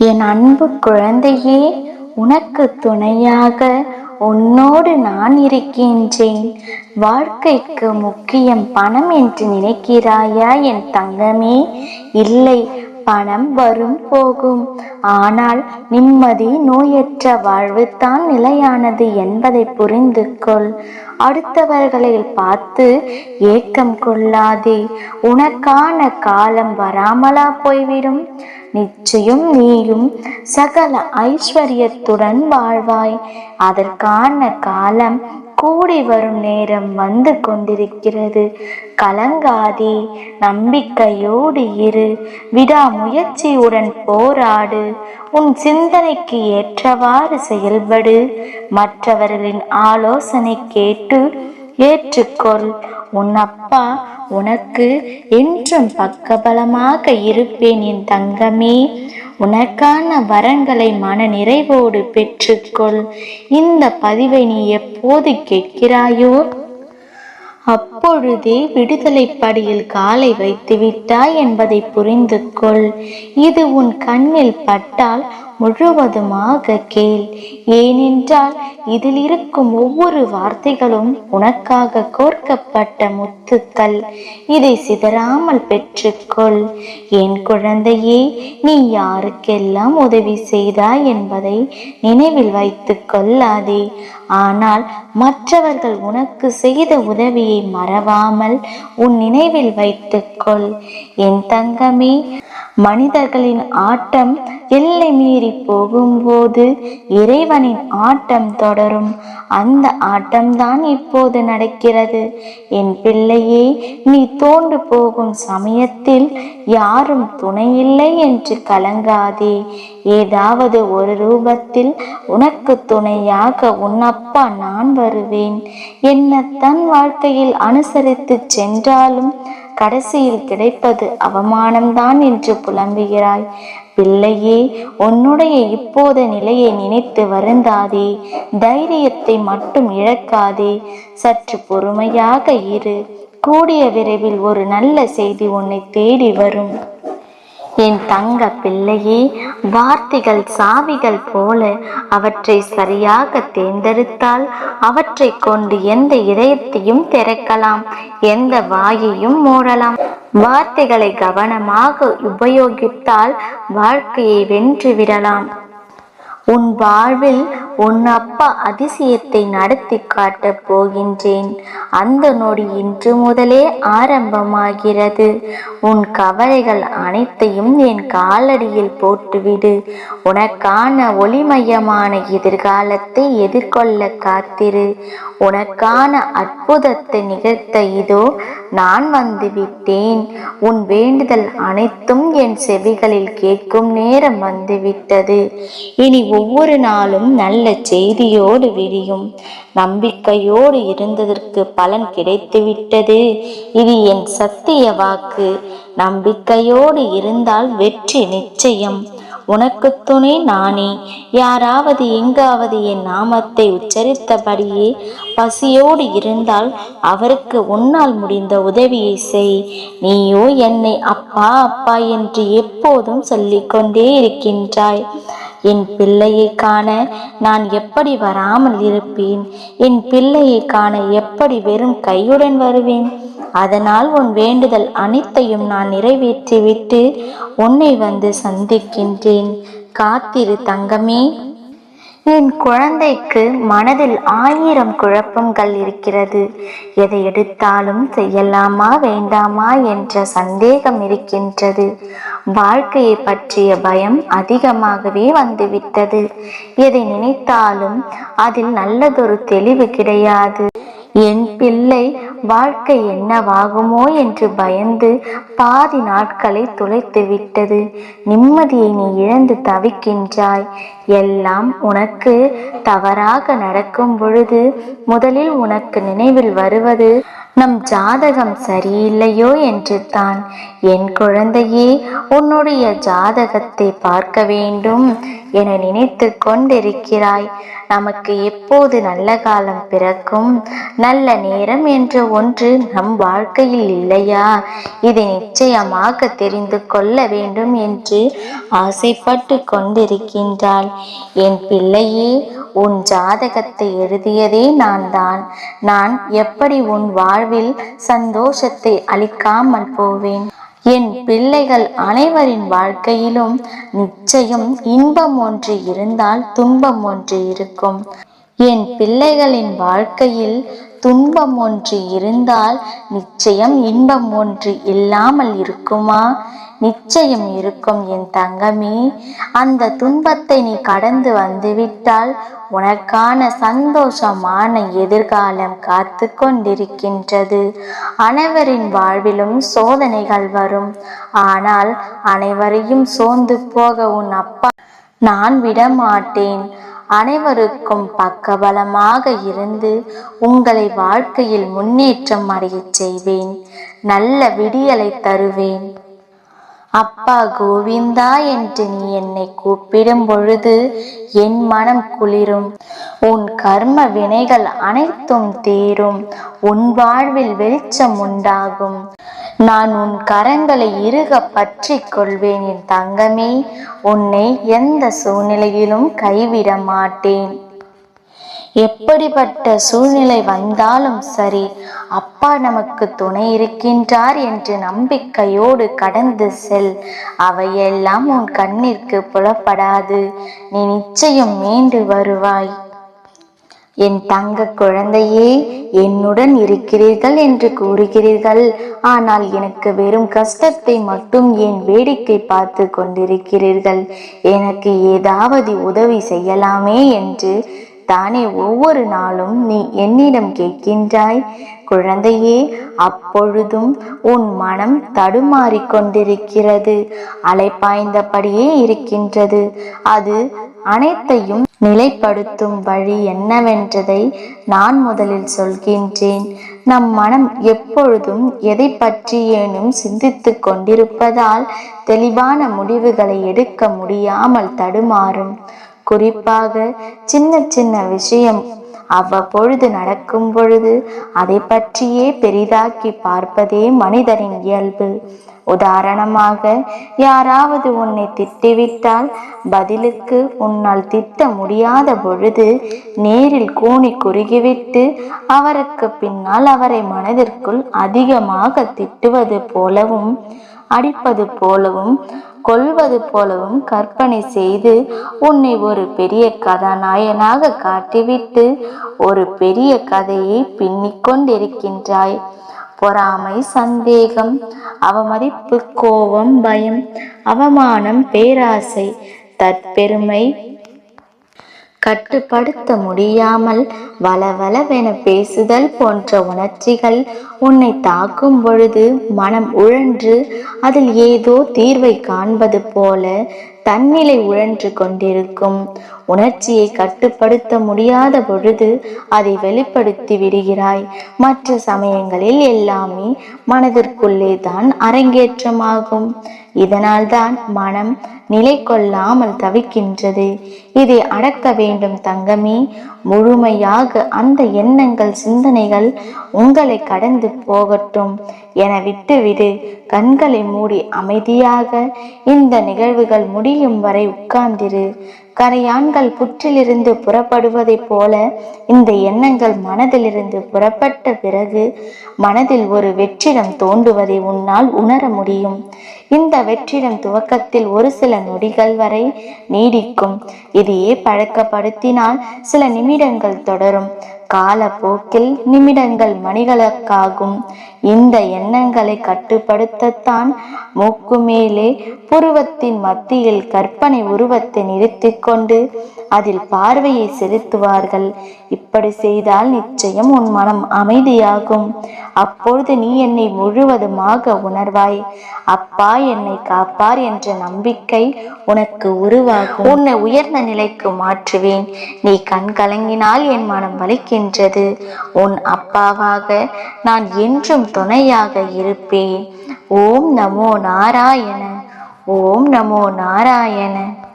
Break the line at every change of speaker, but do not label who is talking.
என் அன்பு குழந்தையே உனக்கு துணையாக உன்னோடு நான் இருக்கின்றேன். வாழ்க்கைக்கு முக்கியம் பணம் என்று நினைக்கிறாயா என் தங்கமே? இல்லை பணம் வரும் போகும். ஆனால் நிம்மதி நோயற்ற வாழ்வு தான் நிலையானது என்பதை புரிந்து கொள் அடுத்தவர்களை பார்த்து ஏக்கம் கொள்ளாதே. உனக்கான காலம் வராமலா போய்விடும். நிச்சயம் நீயும் சகல ஐஸ்வர்யத்துடன் வாழ்வாய். அதற்கான காலம் கூடி வரும் நேரம் வந்து கொண்டிருக்கிறது. கலங்காதே நம்பிக்கையோடு இரு. விடாமுயற்சியுடன் போராடு. உன் சிந்தனைக்கு ஏற்றவாறு செயல்படு. மற்றவர்களின் ஆலோசனை கேட்டு ஏற்றுக்கொள். உன் அப்பா உனக்கு என்றும் பக்கபலமாக இருப்பேன் என் தங்கமே. உனக்கான வரங்களை மன நிறைவோடு பெற்றுக்கொள். இந்த பதிவை நீ எப்போது கேட்கிறாயோ அப்பொழுதே விடுதலை படியில் காலை வைத்து விட்டாய் என்பதை புரிந்து கொள் இது உன் கண்ணில் பட்டால் முழுவதுமாக கேள். ஏனென்றால் இதில் இருக்கும் ஒவ்வொரு வார்த்தைகளும் உனக்காக கோர்க்கப்பட்ட முத்துக்கள். இதை சிதறாமல் பெற்றுக்கொள். என் குழந்தையே நீ யாருக்கெல்லாம் உதவி செய்தாய் என்பதை நினைவில் வைத்துக் கொள்ளாதே. ஆனால் மற்றவர்கள் உனக்கு செய்த உதவியை மறவாமல் உன் நினைவில் வைத்துக்கொள் என் தங்கமே மனிதர்களின் ஆட்டம் எல்லை மீறி போகும்போது இறைவனின் ஆட்டம் தொடரும். அந்த ஆட்டம்தான் இப்போது நடக்கிறது. என் பிள்ளையே நீ தோண்டு போகும் சமயத்தில் யாரும் துணையில்லை என்று கலங்காதே. ஏதாவது ஒரு ரூபத்தில் உனக்கு துணையாக உன் அப்பா நான் வருவேன். என்ன தன் வாழ்க்கையில் அனுசரித்து சென்றாலும் கடைசியில் கிடைப்பது அவமானம்தான் என்று புலம்புகிறாய். பிள்ளையே உன்னுடைய இப்போத நிலையை நினைத்து வருந்தாதே தைரியத்தை மட்டும் இழக்காதே. சற்று பொறுமையாக இரு. கூடிய விரைவில் ஒரு நல்ல செய்தி உன்னை தேடி வரும். தங்க பிள்ளையே வார்த்தைகள் சாவிகள் போல அவற்றை சரியாக தேர்ந்தெடுத்தால் அவற்றை கொண்டு எந்த இதயத்தையும் திறக்கலாம் எந்த வாயையும் மூடலாம். வார்த்தைகளை கவனமாக உபயோகித்தால் வாழ்க்கையை வென்று விடலாம். உன் வாழ்வில் உன் அப்பா அதிசயத்தை நடத்தி காட்டப் போகின்றேன். அந்த நொடி இன்று முதலே ஆரம்பமாகிறது. உன் கவலைகள் அனைத்தையும் என் காலடியில் போட்டுவிடு. உனக்கான ஒளிமயமான எதிர்காலத்தை எதிர்கொள்ள காத்திரு. உனக்கான அற்புதத்தை நிகழ்த்த இதோ நான் வந்துவிட்டேன் உன் வேண்டுதல் அனைத்தும் என் செவிகளில் கேட்கும் நேரம் வந்துவிட்டது இனி ஒவ்வொரு நாளும் நல்ல செய்தியோடு விடியும் நம்பிக்கையோடு இருந்ததற்கு பலன் கிடைத்துவிட்டது இது என் சத்திய வாக்கு. நம்பிக்கையோடு இருந்தால் வெற்றி நிச்சயம். உனக்கு துணை நானே. யாராவது எங்காவது என் நாமத்தை உச்சரித்தபடியே பசியோடு இருந்தால் அவருக்கு உன்னால் முடிந்த உதவியை செய். நீயோ என்னை அப்பா அப்பா என்று எப்போதும் சொல்லிக்கொண்டே இருக்கின்றாய். என் பிள்ளையை காண நான் எப்படி வராமல் இருப்பேன்? என் பிள்ளையை காண எப்படி வெறும் கையுடன் வருவேன்? அதனால் உன் வேண்டுதல் அனைத்தையும் நான் நிறைவேற்றிவிட்டு உன்னை வந்து சந்திக்கின்றேன். காத்திரு தங்கமே. என் குழந்தைக்கு மனதில் ஆயிரம் குழப்பங்கள் இருக்கிறது. எதை எடுத்தாலும் செய்யலாமா வேண்டாமா என்ற சந்தேகம் இருக்கின்றது. வாழ்க்கையை பற்றிய பயம் அதிகமாகவே வந்துவிட்டது. எதை நினைத்தாலும் அதில் நல்லதொரு தெளிவு கிடையாது. என் பிள்ளை வாழ்க்கை என்னவாகுமோ என்று பயந்து பாதி நாட்களை துளைத்து விட்டது. நிம்மதியை நீ இழந்து தவிக்கின்றாய். எல்லாம் உனக்கு தவறாக நடக்கும் பொழுது முதலில் உனக்கு நினைவில் வருவது நம் ஜாதகம் சரியில்லையோ என்று தான் என் குழந்தையே உன்னுடைய ஜாதகத்தை பார்க்க வேண்டும் என நினைத்து கொண்டிருக்கிறாய். நமக்கு எப்போது நல்ல காலம் பிறக்கும்? நல்ல நேரம் என்ற ஒன்று நம் வாழ்க்கையில் இல்லையா? இதை நிச்சயமாக தெரிந்து கொள்ள வேண்டும் என்று ஆசைப்பட்டு கொண்டிருக்கின்றாள். என் பிள்ளையே உன் ஜாதகத்தை எழுதியதே நான் தான் நான் எப்படி உன் வாழ்வில் சந்தோஷத்தை அளிக்காமல் போவேன். என் பிள்ளைகள் அனைவரின் வாழ்க்கையிலும் நிச்சயம் இன்பம் ஒன்று இருந்தால் துன்பம் ஒன்று இருக்கும். என் பிள்ளைகளின் வாழ்க்கையில் துன்பம் ஒன்று இருந்தால் நிச்சயம் இன்பம் ஒன்று இல்லாமல் இருக்குமா? நிச்சயம் இருக்கும் என் தங்கமே. அந்த துன்பத்தை நீ கடந்து வந்துவிட்டால் உனக்கான சந்தோஷமான எதிர்காலம் காத்து கொண்டிருக்கின்றது அனைவரின் வாழ்விலும் சோதனைகள் வரும். ஆனால் அனைவரையும் சோர்ந்து போக உன் அப்பா நான் விடமாட்டேன். அனைவருக்கும் பக்கபலமாக இருந்து உங்களை வாழ்க்கையில் முன்னேற்றம் அடையச் செய்வேன். நல்ல விடியலை தருவேன். அப்பா கோவிந்தா என்று நீ என்னை கூப்பிடும் பொழுது என் மனம் குளிரும். உன் கர்ம வினைகள் அனைத்தும் தீரும். உன் வாழ்வில் வெளிச்சம் உண்டாகும். நான் உன் கரங்களை இறுக பற்றி கொள்வேன் என் தங்கமே. உன்னை எந்த சூழ்நிலையிலும் கைவிட மாட்டேன். எப்படிப்பட்ட சூழ்நிலை வந்தாலும் சரி அப்பா நமக்கு துணை இருக்கின்றார் என்று நம்பிக்கையோடு கடந்து செல். அவையெல்லாம் உன் கண்ணிற்கு புலப்படாது. நீ நிச்சயம் மீண்டு வருவாய். என் தங்க குழந்தையே என்னுடன் இருக்கிறீர்கள் என்று கூறுகிறீர்கள். ஆனால் எனக்கு வெறும் கஷ்டத்தை மட்டும் ஏன் வேடிக்கை பார்த்து கொண்டிருக்கிறீர்கள்? எனக்கு ஏதாவது உதவி செய்யலாமே என்று தானே ஒவ்வொரு நாளும் நீ என்னிடம் கேட்கின்றாய். குழந்தையே அப்பொழுதும் உன் மனம் தடுமாறி கொண்டிருக்கிறது. அலைப்பாய்ந்தபடியே இருக்கின்றது. அது அனைத்தையும் நிலைப்படுத்தும் வழி என்னவென்றதை நான் முதலில் சொல்கின்றேன். நம் மனம் எப்பொழுதும் எதை பற்றியேனும் சிந்தித்து கொண்டிருப்பதால் தெளிவான முடிவுகளை எடுக்க முடியாமல் தடுமாறும். குறிப்பாக சின்ன சின்ன விஷயம் அவ்வப்பொழுது நடக்கும் பொழுது அதை பற்றியே பெரிதாக்கி பார்ப்பதே மனிதரின் இயல்பு. உதாரணமாக யாராவது உன்னை திட்டிவிட்டால் பதிலுக்கு உன்னால் திட்ட முடியாத பொழுது நேரில் கூணி குறுகிவிட்டு அவருக்கு பின்னால் அவரை மனதிற்குள் அதிகமாக திட்டுவது போலவும் அடிப்பது போலவும் கொள்வது போலவும் கற்பனை செய்து உன்னை ஒரு பெரிய கதாநாயகனாக காட்டிவிட்டு ஒரு பெரிய கதையை பின்னிக் கொண்டிருக்கின்றாய். பொறாமை சந்தேகம் அவமதிப்பு கோபம் பயம் அவமானம் பேராசை தற்பெருமை கட்டுப்படுத்த முடியாமல் வளவளவென பேசுதல் போன்ற உணர்ச்சிகள் உன்னை தாக்கும் பொழுது மனம் உழன்று அதில் ஏதோ தீர்வை காண்பது போல தன்னிலை உழன்று கொண்டிருக்கும். உணர்ச்சியை கட்டுப்படுத்த முடியாத பொழுது அதை வெளிப்படுத்தி விடுகிறாய். மற்ற சமயங்களில் எல்லாமே மனதிற்குள்ளே தான் அரங்கேற்றமாகும். இதனால்தான் மனம் நிலை கொள்ளாமல் தவிக்கின்றது. இதை அடக்க வேண்டும் தங்கமே. முழுமையாக அந்த எண்ணங்கள் சிந்தனைகள் உங்களை கடந்து போகட்டும். என விட்டுவிடு. கண்களை மூடி அமைதியாக இந்த நிகழ்வுகள் முடி முடியும் வரை உட்கார்ந்திரு. கரையான்கள் புற்றிலிருந்து புறப்படுவதைப் போல இந்த எண்ணங்கள் மனதிலிருந்து புறப்பட்ட பிறகு மனதில் ஒரு வெற்றிடம் தோண்டுவதை உன்னால் உணர முடியும். இந்த வெற்றிடம் துவக்கத்தில் ஒரு சில நொடிகள் வரை நீடிக்கும். இதையே பழக்கப்படுத்தினால் சில நிமிடங்கள் தொடரும். காலப்போக்கில் நிமிடங்கள் மணிகளுக்காகும் இந்த எண்ணங்களை கட்டுப்படுத்தத்தான் மூக்கு மேலே புருவத்தின் மத்தியில் கற்பனை உருவத்தை நிறுத்தி கொண்டு அதில் பார்வையை செலுத்துவார்கள். இப்படி செய்தால் நிச்சயம் உன் மனம் அமைதியாகும். அப்பொழுது நீ என்னை முழுவதுமாக உணர்வாய். அப்பா என்னை காப்பார் என்ற நம்பிக்கை உனக்கு உருவாகும். உன்னை உயர்ந்த நிலைக்கு மாற்றுவேன். நீ கண் கலங்கினால் என் மனம் வலிக்கின்றது இருக்கின்றது உன் அப்பாவாக நான் என்றும் துணையாக இருப்பேன். ஓம் நமோ நாராயண ஓம் நமோ நாராயண.